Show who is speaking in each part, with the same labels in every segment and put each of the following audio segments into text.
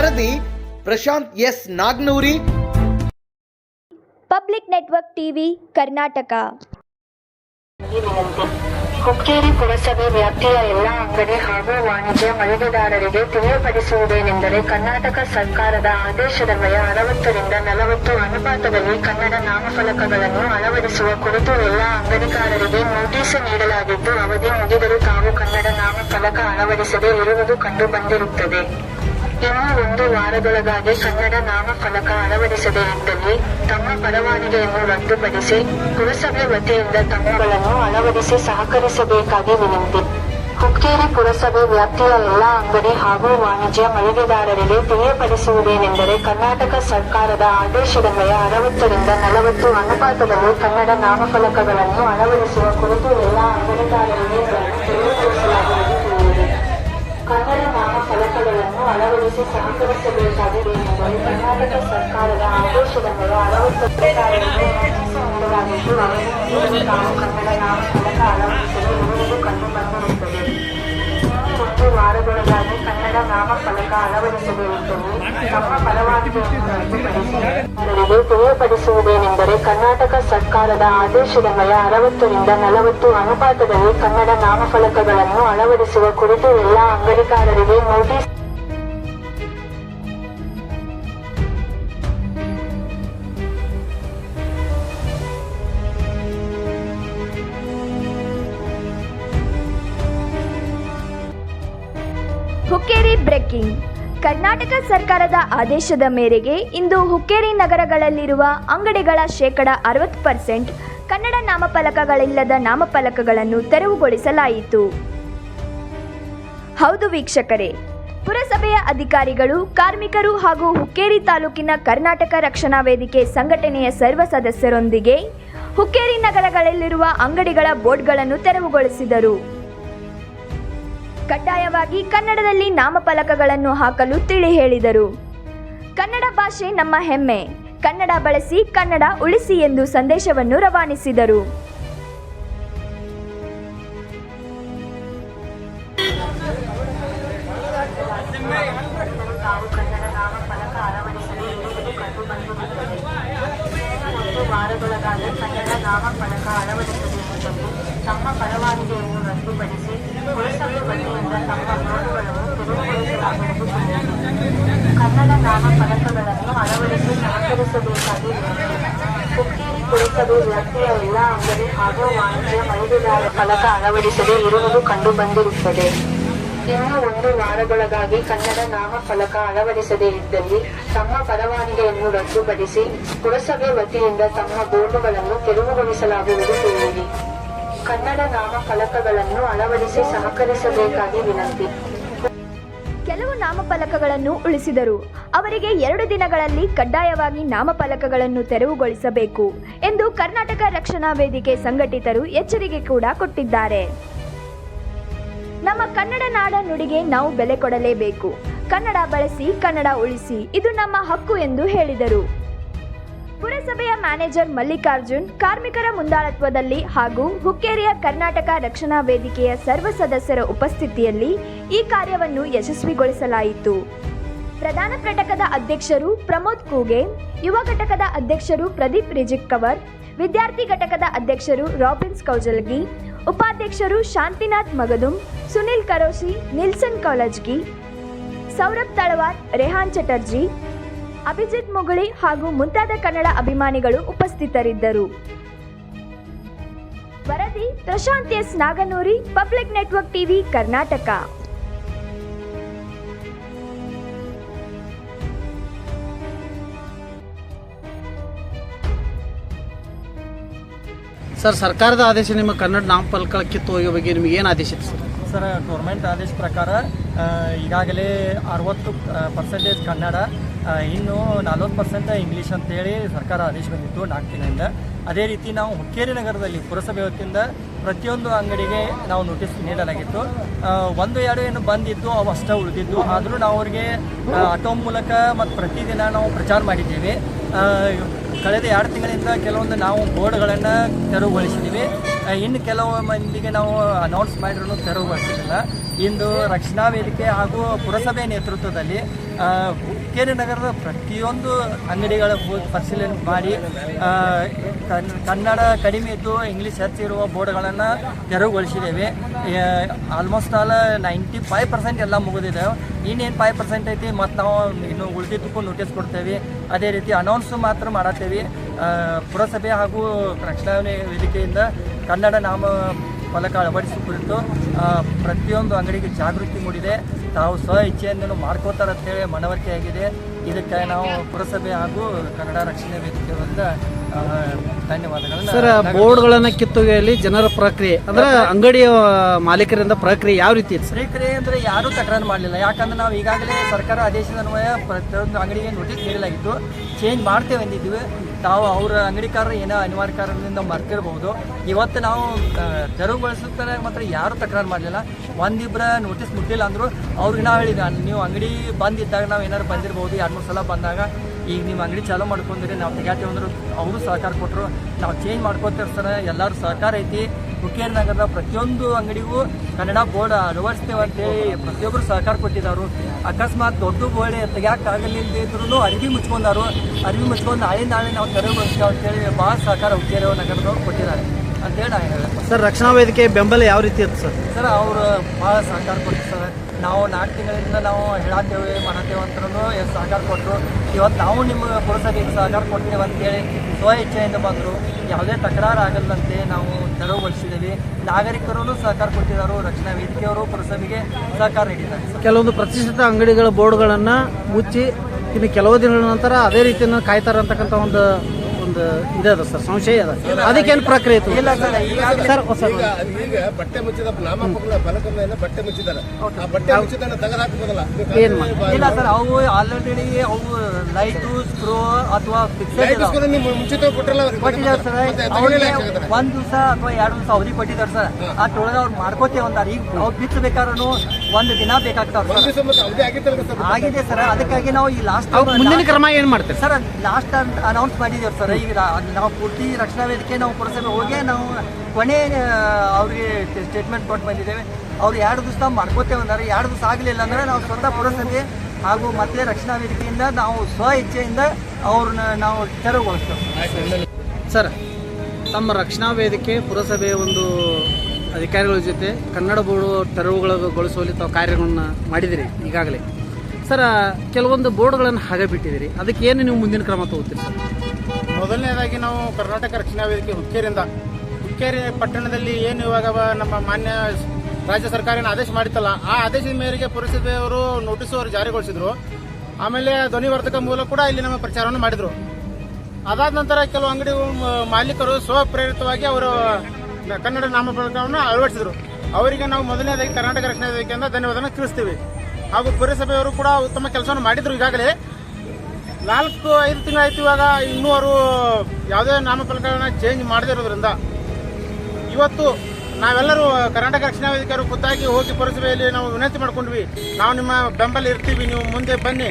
Speaker 1: ವರದಿ Prashant S Nagnuri.
Speaker 2: Public network TV Karnataka.
Speaker 3: Hukkeri ಪುರಸಭೆ ವ್ಯಾಪ್ತಿಯ ಎಲ್ಲಾ ಅಂಗಡಿ ಹಾಗೂ ವಾಣಿಜ್ಯ ಮಳಿಗೆದಾರರಿಗೆ ತಿಳಿಯಪಡಿಸುವುದೇನೆಂದರೆ ಕರ್ನಾಟಕ ಸರ್ಕಾರದ ಆದೇಶದನ್ವಯ ಅರವತ್ತರಿಂದ ನಲವತ್ತು ಅನುಪಾತದಲ್ಲಿ ಕನ್ನಡ ನಾಮಫಲಕಗಳನ್ನು ಅಳವಡಿಸುವ ಕುರಿತು ಎಲ್ಲಾ ಅಂಗಡಿಕಾರರಿಗೆ ನೋಟಿಸ್ ನೀಡಲಾಗಿದ್ದು ಅವಧಿ ಮುಗಿದರೂ ತಾವು ಕನ್ನಡ ನಾಮಫಲಕ ಅಳವಡಿಸದೇ ಇರುವುದು ಕಂಡು ಬಂದಿರುತ್ತದೆ ಇನ್ನು ಒಂದು ವಾರದೊಳಗಾಗಿ ಕನ್ನಡ ನಾಮಫಲಕ ಅಳವಡಿಸದೆ ಇದ್ದಲ್ಲಿ ತಮ್ಮ ಪರವಾನಗಿಯನ್ನು ರದ್ದುಪಡಿಸಿ ಪುರಸಭೆ ವತಿಯಿಂದ ತಮ್ಮಗಳನ್ನು ಅಳವಡಿಸಿ ಸಹಕರಿಸಬೇಕಾಗಿ ವಿನಂತಿ. ಹುಕ್ಕೇರಿ ಪುರಸಭೆ ವ್ಯಾಪ್ತಿಯ ಎಲ್ಲಾ ಅಂಗಡಿ ಹಾಗೂ ವಾಣಿಜ್ಯ ಮಳಿಗೆದಾರರಿಗೆ ತಿಳಿಯಪಡಿಸುವುದೇನೆಂದರೆ ಕರ್ನಾಟಕ ಸರ್ಕಾರದ ಆದೇಶದನ್ವಯ ಅರವತ್ತರಿಂದ ನಲವತ್ತು ಅನುಪಾತದಲ್ಲಿ ಕನ್ನಡ ನಾಮಫಲಕಗಳನ್ನು ಅಳವಡಿಸುವ ಕುರಿತು ಎಲ್ಲಾ ಅಂಗಡಿದಾರರಿಗೆ ಅಳವಡಿಸಿ ಸಹಕರಿಸಬೇಕಾಗಿದೆ ಎಂದರೆ ಕರ್ನಾಟಕ ಸರ್ಕಾರದ ಆದೇಶದ ಮೇಲೆ ನೀಡಲಾಗಿದ್ದು ಅವರಿಗೆ ನಾವು ಕನ್ನಡ ಮೂಲಕ ಅಳವಡಿಸಲು ಇರುವುದು ಕಂಡು ಬಂದಿರುತ್ತದೆ. ಒಂದು ವಾರದೊಳಗಾಗಿ ಕನ್ನಡ ನಾಮಫಲಕ ಫಲಕ ಅವರಿಗೆ ತಿಳಿಯಪಡಿಸುವುದೇನೆಂದರೆ ಕರ್ನಾಟಕ ಸರ್ಕಾರದ ಆದೇಶದನ್ವಯ ಅರವತ್ತರಿಂದ ನಲವತ್ತು ಅನುಪಾತದಲ್ಲಿ ಕನ್ನಡ ನಾಮಫಲಕಗಳನ್ನು ಅಳವಡಿಸುವ ಕುರಿತು ಎಲ್ಲಾ ಅಂಗಡಿಕಾರರಿಗೆ ನೋಟಿಸ್
Speaker 2: ಹುಕ್ಕೇರಿ ಬ್ರೇಕಿಂಗ್. ಕರ್ನಾಟಕ ಸರ್ಕಾರದ ಆದೇಶದ ಮೇರೆಗೆ ಇಂದು ಹುಕ್ಕೇರಿ ನಗರಗಳಲ್ಲಿರುವ ಅಂಗಡಿಗಳ ಶೇಕಡ ಅರವತ್ತು ಪರ್ಸೆಂಟ್ ಕನ್ನಡ ನಾಮಫಲಕಗಳಿಲ್ಲದ ನಾಮಫಲಕಗಳನ್ನು ತೆರವುಗೊಳಿಸಲಾಯಿತು. ಹೌದು ವೀಕ್ಷಕರೇ, ಪುರಸಭೆಯ ಅಧಿಕಾರಿಗಳು, ಕಾರ್ಮಿಕರು ಹಾಗೂ ಹುಕ್ಕೇರಿ ತಾಲೂಕಿನ ಕರ್ನಾಟಕ ರಕ್ಷಣಾ ವೇದಿಕೆ ಸಂಘಟನೆಯ ಸರ್ವ ಸದಸ್ಯರೊಂದಿಗೆ ಹುಕ್ಕೇರಿ ನಗರಗಳಲ್ಲಿರುವ ಅಂಗಡಿಗಳ ಬೋರ್ಡ್ಗಳನ್ನು ತೆರವುಗೊಳಿಸಿದರು. ಕಡ್ಡಾಯವಾಗಿ ಕನ್ನಡದಲ್ಲಿ ನಾಮಫಲಕಗಳನ್ನು ಹಾಕಲು ತಿಳಿ ಹೇಳಿದರು. ಕನ್ನಡ ಭಾಷೆ ನಮ್ಮ ಹೆಮ್ಮೆ. ಕನ್ನಡ ಬಳಸಿ ಕನ್ನಡ ಉಳಿಸಿ ಎಂದು ಸಂದೇಶವನ್ನು ರವಾನಿಸಿದರು.
Speaker 3: ಕನ್ನಡ ನಾಮಫಲಕ ರದ್ದುಪಡಿಸಿ ಪುರಸಭೆ ನಾಮ ಫಲಕಗಳನ್ನು ಕನ್ನಡ ಅಳವಡಿಸಿ ಸಹಕರಿಸಬೇಕಾಗಿ. ಹುಕ್ಕೇರಿ ಪುರಸಭೆ ವ್ಯಾಪ್ತಿಯ ಎಲ್ಲಾ ಅಂಗಡಿ ಹಾಗೂ ವಾಣಿಜ್ಯ ಮಳಿಗೆದಾರ ಫಲಕ ಅಳವಡಿಸದೆ ಇರುವುದು ಕಂಡು ಬಂದಿರುತ್ತದೆ ಇನ್ನು ಒಂದು ವಾರದೊಳಗಾಗಿ ಕನ್ನಡ ನಾಮಫಲಕ ಅಳವಡಿಸದೇ ಇದ್ದಲ್ಲಿ ತಮ್ಮ ಪರವಾನಿಗೆಯನ್ನು ರದ್ದುಪಡಿಸಿ ಪುರಸಭೆ ವತಿಯಿಂದ ತಮ್ಮ ಬೋರ್ಡುಗಳನ್ನು ತೆರವುಗೊಳಿಸಲಾಗುವುದು ತಿಳಿಯಿರಿ ಕನ್ನಡ ನಾಮಫಲಕಗಳನ್ನು ಅಳವಡಿಸಿ ಸಹಕರಿಸಬೇಕಾಗಿ ವಿನಂತಿ.
Speaker 2: ಕೆಲವು ನಾಮಫಲಕಗಳನ್ನು ಉಳಿಸಿದರು. ಅವರಿಗೆ ಎರಡು ದಿನಗಳಲ್ಲಿ ಕಡ್ಡಾಯವಾಗಿ ನಾಮಫಲಕಗಳನ್ನು ತೆರವುಗೊಳಿಸಬೇಕು ಎಂದು ಕರ್ನಾಟಕ ರಕ್ಷಣಾ ವೇದಿಕೆ ಸಂಘಟಿತರು ಎಚ್ಚರಿಕೆ ಕೂಡ ಕೊಟ್ಟಿದ್ದಾರೆ. ನಮ್ಮ ಕನ್ನಡ ನಾಡ ನುಡಿಗೆ ನಾವು ಬೆಲೆ ಕೊಡಲೇಬೇಕು. ಕನ್ನಡ ಬಳಸಿ ಕನ್ನಡ ಉಳಿಸಿ ಇದು ನಮ್ಮ ಹಕ್ಕು ಎಂದು ಹೇಳಿದರು. ಪುರಸಭೆಯ ಮ್ಯಾನೇಜರ್ ಮಲ್ಲಿಕಾರ್ಜುನ್, ಕಾರ್ಮಿಕರ ಮುಂದಾಳತ್ವದಲ್ಲಿ ಹಾಗೂ ಹುಕ್ಕೇರಿಯ ಕರ್ನಾಟಕ ರಕ್ಷಣಾ ವೇದಿಕೆಯ ಸರ್ವ ಸದಸ್ಯರ ಉಪಸ್ಥಿತಿಯಲ್ಲಿ ಈ ಕಾರ್ಯವನ್ನು ಯಶಸ್ವಿಗೊಳಿಸಲಾಯಿತು. ಪ್ರಧಾನ ಘಟಕದ ಅಧ್ಯಕ್ಷರು ಪ್ರಮೋದ್ ಕೂಗೆ, ಯುವ ಘಟಕದ ಅಧ್ಯಕ್ಷರು ಪ್ರದೀಪ್ ರಿಜಿಕ್ಕವರ್, ವಿದ್ಯಾರ್ಥಿ ಘಟಕದ ಅಧ್ಯಕ್ಷರು ರಾಬಿನ್ಸ್ ಕೌಜಲ್ಗಿ, ಉಪಾಧ್ಯಕ್ಷರು ಶಾಂತಿನಾಥ್ ಮಗದುಂ, ಸುನಿಲ್ ಕರೋಶಿ, ನಿಲ್ಸನ್ ಕೌಲಜ್ಗಿ ಸೌರಭ್ ತಳವಾರ್, ರೆಹಾನ್ ಚಟರ್ಜಿ ಅಭಿಜಿತ್ ಮೊಗಳಿ ಹಾಗೂ ಮುಂತಾದ ಕನ್ನಡ ಅಭಿಮಾನಿಗಳು ಉಪಸ್ಥಿತರಿದ್ದರು. ವರದಿ Prashant S Naganuri public network TV Karnataka.
Speaker 4: Sir ಸರ್ಕಾರದ ಆದೇಶ ನಿಮ್ಮ ಕನ್ನಡ ನಾಮಫಲಕ ಕಿತ್ತು ಒಯ್ಯೋ ಬಗ್ಗೆ ನಿಮಗೆ ಏನು ಆದೇಶ ಇತ್ತು ಸರ್?
Speaker 5: ಸರ್ ಗೌರ್ಮೆಂಟ್ ಆದೇಶ ಪ್ರಕಾರ ಈಗಾಗಲೇ ಅರವತ್ತು ಪರ್ಸೆಂಟೇಜ್ ಕನ್ನಡ ಇನ್ನು ನಲ್ವತ್ತು ಪರ್ಸೆಂಟ್ ಇಂಗ್ಲೀಷ್ ಅಂತೇಳಿ ಸರ್ಕಾರ ಆದೇಶ ಬಂದಿತ್ತು ನಾಲ್ಕು ದಿನದಿಂದ. ಅದೇ ರೀತಿ ನಾವು ಹುಕ್ಕೇರಿ ನಗರದಲ್ಲಿ ಪುರಸಭೆ ವತಿಯಿಂದ ಪ್ರತಿಯೊಂದು ಅಂಗಡಿಗೆ ನಾವು ನೋಟಿಸ್ ನೀಡಲಾಗಿತ್ತು. ಒಂದು ಎರಡು ಏನು ಬಂದಿದ್ದು ಅವು ಅಷ್ಟೇ ಉಳಿದಿದ್ದು. ಆದರೂ ನಾವು ಅವರಿಗೆ ಆಟೋ ಮೂಲಕ ಮತ್ತು ಪ್ರತಿದಿನ ನಾವು ಪ್ರಚಾರ ಮಾಡಿದ್ದೇವೆ. ಕಳೆದ ಎರಡು ತಿಂಗಳಿಂದ ಕೆಲವೊಂದು ನಾವು ಬೋರ್ಡ್ಗಳನ್ನು ತೆರವುಗೊಳಿಸಿದ್ದೀವಿ. ಇನ್ನು ಕೆಲವು ಮಂದಿಗೆ ನಾವು ಅನೌನ್ಸ್ ಮಾಡಿರೂ ತೆರವುಗೊಳಿಸಿಲ್ಲ. ಇಂದು ರಕ್ಷಣಾ ವೇದಿಕೆ ಹಾಗೂ ಪುರಸಭೆ ನೇತೃತ್ವದಲ್ಲಿ ಹುಕ್ಕೇರಿ ನಗರದ ಪ್ರತಿಯೊಂದು ಅಂಗಡಿಗಳ ಪರಿಶೀಲನೆ ಮಾಡಿ ಕನ್- ಕನ್ನಡ ಕಡಿಮೆ ಇದ್ದು ಇಂಗ್ಲೀಷ್ ಹೆಚ್ಚಿರುವ ಬೋರ್ಡ್ಗಳನ್ನು ತೆರವುಗೊಳಿಸಿದ್ದೇವೆ. Almost all ninety five percent ಎಲ್ಲ ಮುಗಿದಿದೆ. ಇನ್ನೇನು ಫೈವ್ ಪರ್ಸೆಂಟ್ ಐತಿ ಮತ್ತು ನಾವು ಇನ್ನು ಉಳಿದಿದ್ದಕ್ಕೂ ನೋಟಿಸ್ ಕೊಡ್ತೇವೆ. ಅದೇ ರೀತಿ ಅನೌನ್ಸು ಮಾತ್ರ ಮಾಡತ್ತೇವೆ. ಪುರಸಭೆ ಹಾಗೂ ರಕ್ಷಣಾ ವೇದಿಕೆಯಿಂದ ಕನ್ನಡ ನಾಮ ಫಲಕ ಅಳವಡಿಸುವ ಕುರಿತು ಪ್ರತಿಯೊಂದು ಅಂಗಡಿಗೆ ಜಾಗೃತಿ ಮೂಡಿದೆ. ತಾವು ಸ್ವ ಇಚ್ಛೆಯನ್ನು ಮಾಡ್ಕೋತಾರೆ ಅಂತೇಳಿ ಮನವರಿಕೆ ಆಗಿದೆ. ಇದಕ್ಕೆ ನಾವು ಪುರಸಭೆ ಹಾಗೂ ಕನ್ನಡ ರಕ್ಷಣೆ ವೇದಿಕೆ ಒಂದು ಧನ್ಯವಾದಗಳು
Speaker 4: ಸರ್ ಬೋರ್ಡ್ಗಳನ್ನ ಕಿತ್ತೊಗೆಯಲ್ಲಿ ಜನರ ಪ್ರಕ್ರಿಯೆ ಅಂದ್ರೆ ಅಂಗಡಿಯ ಮಾಲೀಕರಿಂದ ಪ್ರಕ್ರಿಯೆ ಯಾವ ರೀತಿ ಇತ್ತು
Speaker 5: ಪ್ರಕ್ರಿಯೆ ಅಂದರೆ ಯಾರೂ ತಕರಾರು ಮಾಡಲಿಲ್ಲ. ಯಾಕಂದ್ರೆ ನಾವು ಈಗಾಗಲೇ ಸರ್ಕಾರ ಆದೇಶದ ಅನ್ವಯ ಪ್ರತಿಯೊಂದು ಅಂಗಡಿಗೆ ನೋಟಿಸ್ ನೀಡಲಾಗಿತ್ತು. ಚೇಂಜ್ ಮಾಡ್ತೇವೆ ಅಂದಿದ್ವಿ ತಾವು ಅವರ ಅಂಗಡಿಕಾರರು ಏನೋ ಅನಿವಾರ್ಯ ಕಾರಣದಿಂದ ಇವತ್ತು ನಾವು ತೆರವು ತೆರವುಗೊಳಿಸುತ್ತಾರೆ ಮಾತ್ರ ಯಾರೂ ತಕರಾರು ಮಾಡಲಿಲ್ಲ. ಒಂದಿಬ್ಬರ ನೋಟಿಸ್ ಮುಟ್ಟಿಲ್ಲ ಅಂದರು ಅವ್ರಿಗೆ ನಾವು ಹೇಳಿದ ನೀವು ಅಂಗಡಿ ಬಂದಿದ್ದಾಗ ನಾವು ಏನಾರು ಬಂದಿರ್ಬೋದು, ಎರಡು ಮೂರು ಸಲ ಬಂದಾಗ, ಈಗ ನಿಮ್ಮ ಅಂಗಡಿ ಚಾಲೂ ಮಾಡ್ಕೊಂಡ್ರಿ, ನಾವು ತೆಗ್ಯಾತೀವಿ ಅಂದರು ಅವರು ಸಹಕಾರ ಕೊಟ್ಟರು ನಾವು ಚೇಂಜ್ ಮಾಡ್ಕೊತಿರ್ತಾರೆ, ಎಲ್ಲರೂ ಸಹಕಾರ ಐತಿ. ಹುಕ್ಕೇರಿ ನಗರದ ಪ್ರತಿಯೊಂದು ಅಂಗಡಿಗೂ ಕನ್ನಡ ಬೋರ್ಡ್ ಅಳವಡಿಸ್ತೇವೆ ಅಂತೇಳಿ ಪ್ರತಿಯೊಬ್ಬರು ಸಹಕಾರ ಕೊಟ್ಟಿದ್ದಾರೆ. ಅಕಸ್ಮಾತ್ ದೊಡ್ಡ ಬೋರ್ಡ್ ಇದ್ರೂ ಅರಿವಿ ಮುಚ್ಕೊಂಡಾರು. ಅರಿವಿ ಮುಚ್ಕೊಂಡು ನಾಳೆ ನಾಳೆ ನಾವು ತೆರವುಗೊಳಿಸ್ತೇವೆ ಅಂತೇಳಿ ಭಾಳ ಸಹಕಾರ ಹುಕ್ಕೇರಿ ನಗರದವ್ರು ಕೊಟ್ಟಿದ್ದಾರೆ. ಅಂತೇಳಿ ನಾನು ಹೇಳ
Speaker 4: ಸರ್ ರಕ್ಷಣಾ ವೇದಿಕೆ ಬೆಂಬಲ ಯಾವ ರೀತಿ ಇತ್ತು ಸರ್?
Speaker 5: ಸರ್ ಅವರು ಭಾಳ ಸಹಕಾರ ಕೊಟ್ಟಿದ್ದಾರೆ. ಸರ್ ನಾವು ನಾಲ್ಕು ತಿಂಗಳಿಂದ ನಾವು ಹೇಳತ್ತೇವೆ, ಮಾಡತ್ತೇವೆ ಅಂತಲೂ ಸಹಕಾರ ಕೊಟ್ಟರು ಇವತ್ತು ನಾವು ನಿಮಗೆ ಪುರಸಭೆಗೆ ಸಹಕಾರ ಕೊಡ್ತೇವೆ ಅಂತೇಳಿ ಸ್ವ ಇಚ್ಛೆಯಿಂದ ಬಂದರು. ಯಾವುದೇ ತಕರಾರು ಆಗಲ್ಲಂತೆ ನಾವು ತೆರವುಗೊಳಿಸಿದ್ದೀವಿ ನಾಗರಿಕರು ಸಹಕಾರ ಕೊಟ್ಟಿದ್ದಾರೆ. ರಕ್ಷಣಾ ವೇದಿಕೆಯವರು ಪುರಸಭೆಗೆ ಸಹಕಾರ ನೀಡಿದ್ದಾರೆ.
Speaker 4: ಕೆಲವೊಂದು ಪ್ರತಿಷ್ಠಿತ ಅಂಗಡಿಗಳ ಬೋರ್ಡ್ಗಳನ್ನು ಮುಚ್ಚಿ ಇನ್ನು ಕೆಲವು ದಿನಗಳ ನಂತರ ಅದೇ ರೀತಿಯನ್ನು ಕಾಯ್ತಾರಂತಕ್ಕಂಥ ಒಂದು ಒಂದು ಇದೆ ಸರ್ ಸಂಶಯ ಅದ. ಅದಕ್ಕೇನು ಪ್ರಕ್ರಿಯೆ ಇತ್ತು?
Speaker 5: ಇಲ್ಲ ಸರ್
Speaker 4: ಸರ್ ಸರ್
Speaker 6: ಈಗ ಈಗ ಬಟ್ಟೆ ಮುಚ್ಚಿದ ಬಟ್ಟೆ ಮುಚ್ಚಿದ್ದಾರೆ. ಆ ಬಟ್ಟೆ ಮುಚ್ಚಿದ್ದನ್ನ ತೆಗೆದು ಹಾಕ್ಬೋದಲ್ಲ
Speaker 4: ಏನ್
Speaker 5: ಇಲ್ಲ ಸರ್ ಅವು ಆಲ್ರೆಡಿ ಅವು ಲೈಟು ಸ್ಕ್ರೋ ಅಥವಾ ಫಿಕ್ಸೆಡ್
Speaker 6: ಲೈಟ್ ಇಸ್ಕೊಂಡು ನೀವು ಮುಂಚಿತ ಕೊಟ್ಟಿರಲ್ಲ
Speaker 5: ಕೊಟ್ಟಿದ್ದಾರೆ ಸರ್
Speaker 6: ಮತ್ತೆ
Speaker 5: ಅವ್ರಿಗೆ
Speaker 6: ತಗೊಳ್ಳಿಲ್ಲ ಯಾಕೆ ಹಾಕಿದ್ದಾರೆ?
Speaker 5: ಒಂದ್ ದಿವಸ ಅಥವಾ ಎರಡು ದಿವಸ ಅವಧಿ ಕೊಟ್ಟಿದ್ದಾರೆ ಸರ್. ಅಷ್ಟೊಳಗೆ ಅವ್ರು ಮಾಡ್ಕೋತೇವೆ ಅಂತಾರೆ ಈಗ ನಾವು ಬಿತ್ತಬೇಕಾದ್ರೂ ಒಂದು ದಿನ ಬೇಕಾಗ್ತಾವ ಆಗಿದೆ ಸರ್ ಅದಕ್ಕಾಗಿ ನಾವು ಈ ಲಾಸ್ಟ್
Speaker 4: ಅವ್ ಮುಂದಿನ ಕ್ರಮ ಏನು ಮಾಡ್ತಾರೆ?
Speaker 5: ಸರ್ ಲಾಸ್ಟ್ ಅನೌನ್ಸ್ ಮಾಡಿದ್ದೇವೆ ಸರ್. ಈಗ ನಾವು ಪೂರ್ತಿ ರಕ್ಷಣಾ ವೇದಿಕೆ ನಾವು ಪುರಸಭೆ ಹೋಗಿ ನಾವು ಕೊನೆ ಅವ್ರಿಗೆ ಸ್ಟೇಟ್ಮೆಂಟ್ ಕೊಟ್ಟು ಬಂದಿದ್ದೇವೆ. ಅವ್ರು ಎರಡು ದಿವಸ ಮಾಡ್ಕೋತೇವೆ ಅಂದ್ರೆ. ಎರಡು ದಿವಸ ಆಗಲಿಲ್ಲ ಅಂದರೆ ನಾವು ಸ್ವಂತ ಪುರಸಭೆ ಹಾಗೂ ಮತ್ತೆ ರಕ್ಷಣಾ ವೇದಿಕೆಯಿಂದ ನಾವು ಸ್ವ ಇಚ್ಛೆಯಿಂದ ಅವ್ರನ್ನ ನಾವು ತೆರವುಗೊಳಿಸ್ತೇವೆ.
Speaker 4: ಸರ್, ತಮ್ಮ ರಕ್ಷಣಾ ವೇದಿಕೆ ಪುರಸಭೆಯ ಒಂದು ಅಧಿಕಾರಿಗಳ ಜೊತೆ ಕನ್ನಡ ಬೋರ್ಡು ತೆರವುಗೊಳಿಸುವಲ್ಲಿ ತಾವು ಕಾರ್ಯಗಳನ್ನು ಮಾಡಿದಿರಿ ಈಗಾಗಲೇ. ಸರ್ ಕೆಲವೊಂದು ಬೋರ್ಡ್ಗಳನ್ನು ಹಾಗೆ ಬಿಟ್ಟಿದ್ದೀರಿ ಅದಕ್ಕೆ ಏನು ನೀವು ಮುಂದಿನ ಕ್ರಮ ತಗೋತೀರಿ ಸರ್?
Speaker 7: ಮೊದಲನೇದಾಗಿ ನಾವು ಕರ್ನಾಟಕ ರಕ್ಷಣಾ ವೇದಿಕೆ ಹುಕ್ಕೇರಿಂದ ಹುಕ್ಕೇರಿ ಪಟ್ಟಣದಲ್ಲಿ ಏನು ಇವಾಗ ನಮ್ಮ ಮಾನ್ಯ ರಾಜ್ಯ ಸರ್ಕಾರ ಆದೇಶ ಮಾಡಿತ್ತಲ್ಲ, ಆ ಆದೇಶದ ಮೇರೆಗೆ ಪುರಸಭೆಯವರು ನೋಟಿಸ್ ಅವರು ಜಾರಿಗೊಳಿಸಿದ್ರು. ಆಮೇಲೆ ಧ್ವನಿವರ್ಧಕ ಮೂಲಕ ಕೂಡ ಇಲ್ಲಿ ನಮ್ಮ ಪ್ರಚಾರವನ್ನು ಮಾಡಿದ್ರು. ಅದಾದ ನಂತರ ಕೆಲವು ಅಂಗಡಿ ಮಾಲೀಕರು ಸ್ವಪ್ರೇರಿತವಾಗಿ ಅವರು ಕನ್ನಡ ನಾಮಫಲಕವನ್ನು ಅಳವಡಿಸಿದ್ರು. ಅವರಿಗೆ ನಾವು ಮೊದಲನೇದಾಗಿ ಕರ್ನಾಟಕ ರಕ್ಷಣಾ ವೇದಿಕೆಯಿಂದ ಧನ್ಯವಾದ ತಿಳಿಸ್ತೀವಿ. ಹಾಗೂ ಪುರಸಭೆಯವರು ಕೂಡ ಉತ್ತಮ ಕೆಲಸವನ್ನು ಮಾಡಿದ್ರು ಈಗಾಗಲೇ. ನಾಲ್ಕು, ಐದು ತಿಂಗಳಾಯ್ತು ಇವಾಗ ಇನ್ನೂ ಅವರು ಯಾವುದೇ ನಾಮಫಲಕಗಳನ್ನ ಚೇಂಜ್ ಮಾಡದೇ ಇರೋದ್ರಿಂದ ಇವತ್ತು ನಾವೆಲ್ಲರೂ ಕರ್ನಾಟಕ ರಕ್ಷಣಾ ವೇದಿಕೆಯವರು ಖುದ್ದಾಗಿ ಹೋಗಿ ಪುರಸಭೆಯಲ್ಲಿ ನಾವು ವಿನಂತಿ ಮಾಡ್ಕೊಂಡ್ವಿ. ನಾವು ನಿಮ್ಮ ಬೆಂಬಲ ಇರ್ತೀವಿ, ನೀವು ಮುಂದೆ ಬನ್ನಿ.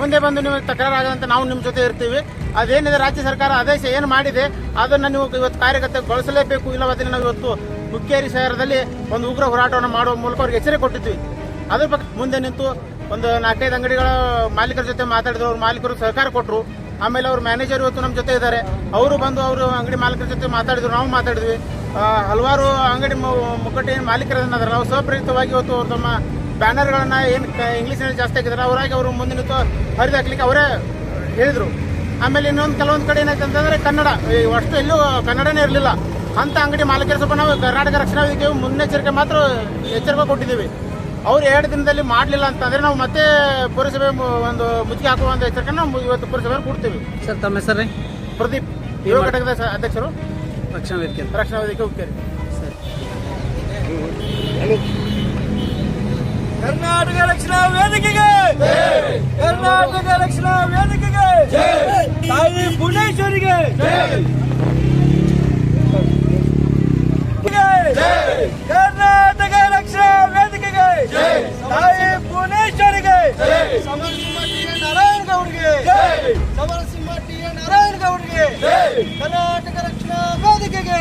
Speaker 7: ಮುಂದೆ ಬಂದು ನಿಮಗೆ ತಕರಾರಾಗದಂತೆ ನಾವು ನಿಮ್ಮ ಜೊತೆ ಇರ್ತೀವಿ. ಅದೇನಿದೆ, ರಾಜ್ಯ ಸರ್ಕಾರ ಆದೇಶ ಏನು ಮಾಡಿದೆ, ಅದನ್ನು ನೀವು ಇವತ್ತು ಕಾರ್ಯಗತಗೊಳಿಸಲೇಬೇಕು ಇಲ್ಲವಾದ್ರೆ ನಾವು ಇವತ್ತು ಹುಕ್ಕೇರಿ ಶಹರದಲ್ಲಿ ಒಂದು ಉಗ್ರ ಹೋರಾಟವನ್ನು ಮಾಡುವ ಮೂಲಕ ಅವ್ರಿಗೆ ಎಚ್ಚರಿಕೆ ಕೊಟ್ಟಿದ್ವಿ. ಅದ್ರ ಬಗ್ಗೆ ಮುಂದೆ ನಿಂತು ಒಂದು ನಾಲ್ಕೈದು ಅಂಗಡಿಗಳ ಮಾಲೀಕರ ಜೊತೆ ಮಾತಾಡಿದ್ರು, ಅವ್ರ ಮಾಲೀಕರು ಸಹಕಾರ ಕೊಟ್ಟರು ಆಮೇಲೆ ಅವ್ರ ಮ್ಯಾನೇಜರ್ ಇವತ್ತು ನಮ್ಮ ಜೊತೆ ಇದ್ದಾರೆ. ಅವರು ಬಂದು ಅವರು ಅಂಗಡಿ ಮಾಲೀಕರ ಜೊತೆ ಮಾತಾಡಿದ್ರು, ನಾವು ಮಾತಾಡಿದ್ವಿ. ಹಲವಾರು ಅಂಗಡಿ ಮು- ಮುಕ್ಕಟ್ಟು ಏನು ಮಾಲೀಕರನ್ನ ನಾವು ಸ್ವಪ್ರೇರಿತವಾಗಿ ಇವತ್ತು ಅವ್ರು ತಮ್ಮ ಬ್ಯಾನರ್ಗಳನ್ನ ಏನು ಇಂಗ್ಲೀಷ್ನಲ್ಲಿ ಜಾಸ್ತಿ ಹಾಕಿದ್ದಾರೆ, ಅವರಾಗಿ ಅವರು ಮುಂದಿನ ನಿಂತು ಹರಿದು ಹಾಕ್ಲಿಕ್ಕೆ ಅವರೇ ಹೇಳಿದರು. ಆಮೇಲೆ ಇನ್ನೊಂದು ಕೆಲವೊಂದು ಕಡೆ ಏನಾಯ್ತು ಅಂತಂದರೆ ಕನ್ನಡ. ಅಷ್ಟು ಎಲ್ಲೂ ಕನ್ನಡನೇ ಇರಲಿಲ್ಲ. ಅಂತ ಅಂಗಡಿ ಮಾಲೀಕರ ಸ್ವಲ್ಪ ನಾವು ಕರ್ನಾಟಕ ರಕ್ಷಣಾ ವೇದಿಕೆ ಮುನ್ನೆಚ್ಚರಿಕೆ ಮಾತ್ರ ಎಚ್ಚರಿಕೆ ಕೊಟ್ಟಿದ್ದೀವಿ. ಅವ್ರು ಎರಡು ದಿನದಲ್ಲಿ ಮಾಡಲಿಲ್ಲ ಅಂತಂದ್ರೆ ನಾವು ಮತ್ತೆ ಪುರಸಭೆ ಮು- ಒಂದು ಮುಚ್ಚಿಗೆ ಹಾಕುವ ಎಚ್ಚರಿಕೆ ನಾವು ಇವತ್ತು ಪುರಸಭೆ ಕೊಡ್ತೀವಿ.
Speaker 4: ಸರ್ ತಮ್ಮ ಹೆಸರೇ
Speaker 7: ಪ್ರದೀಪ್ ಯುವ ಘಟಕದ ಅಧ್ಯಕ್ಷರು.
Speaker 4: ರಕ್ಷಣಾ ವೇದಿಕೆ ಅಂತ.
Speaker 7: ರಕ್ಷಣಾ ವೇದಿಕೆ ಹೋಗ್ತೀರಿ
Speaker 5: ಕರ್ನಾಟಕ ರಕ್ಷಣಾ ವೇದಿಕೆಗೆ ಕರ್ನಾಟಕ ರಕ್ಷಣಾ ವೇದಿಕೆಗೆ ತಾಯಿ ಭುವನೇಶ್ವರಿಗೆ ಕರ್ನಾಟಕ ತಾಯಿ ಭುವನೇಶ್ವರಿಗೆ. ಸಮರಸಿಂಹ ಟಿ ಎ ನಾರಾಯಣ ಗೌಡ್ಗೆ ಸಮರಸಿಂಹ ಟಿ ಎ ನಾರಾಯಣ ಗೌಡ್ಗೆ ಕರ್ನಾಟಕ ರಕ್ಷಣಾ ವೇದಿಕೆಗೆ.